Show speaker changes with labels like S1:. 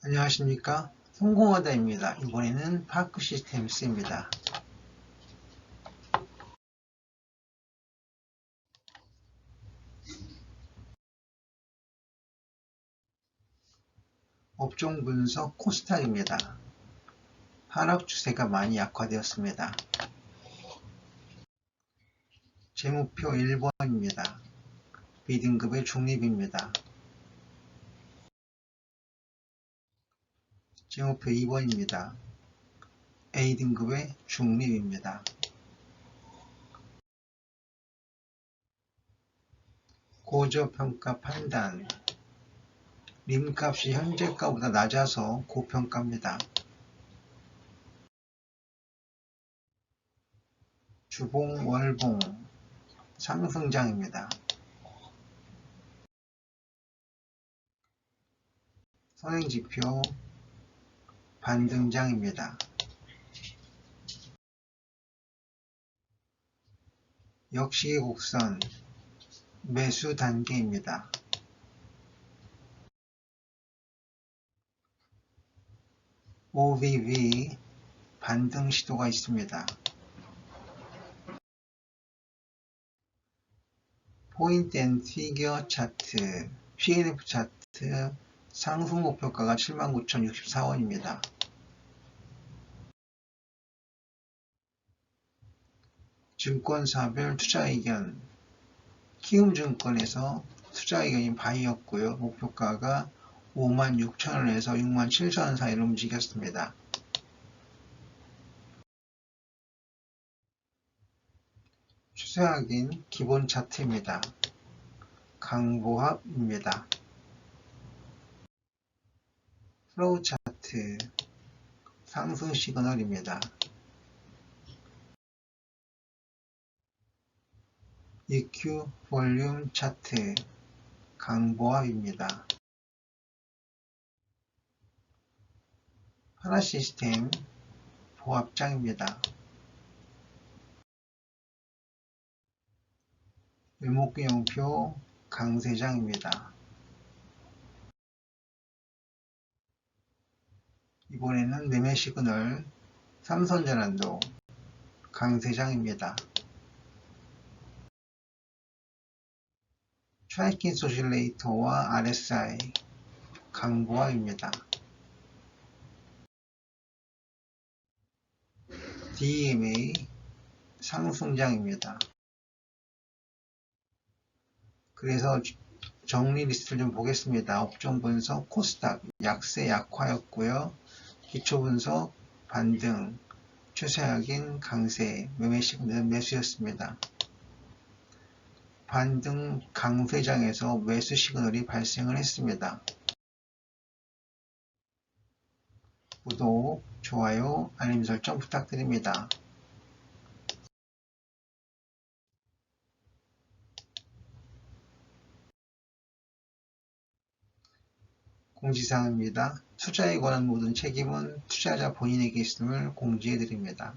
S1: 안녕하십니까 성공하다입니다. 이번에는 파크 시스템스입니다. 업종 분석 코스닥입니다. 하락 추세가 많이 약화되었습니다. 제 목표 1번입니다. B등급의 중립입니다. 제목표 2번입니다. A등급의 중립입니다. 고저평가 판단 림값이 현재가보다 낮아서 고평가입니다. 주봉 월봉 상승장입니다. 선행지표 반등장입니다. 역시 곡선 매수 단계입니다. OVV 반등 시도가 있습니다. 포인트 앤 피겨 차트, PNF 차트 상승 목표가가 79,064원입니다. 증권사별 투자의견 키움증권에서 투자의견이 바이였고요. 목표가가 56,000원에서 67,000원 사이로 움직였습니다. 추세 확인 기본 차트입니다. 강보합입니다. 플로우 차트 상승 시그널입니다. EQ 볼륨 차트 강보합입니다. 하나 시스템 보합장입니다. 일목균형표 강세장입니다. 이번에는 매매 시그널 삼선전환도 강세장입니다. 트라이킹 소실레이터와 RSI 강보합입니다. DMA 상승장입니다. 그래서 정리 리스트를 좀 보겠습니다. 업종 분석 코스닥 약세 약화였고요. 기초 분석 반등 추세 확인 강세 매매 시그널 매수였습니다. 반등 강세장에서 매수 시그널이 발생을 했습니다. 구독, 좋아요, 알림 설정 부탁드립니다. 공지사항입니다. 투자에 관한 모든 책임은 투자자 본인에게 있음을 공지해 드립니다.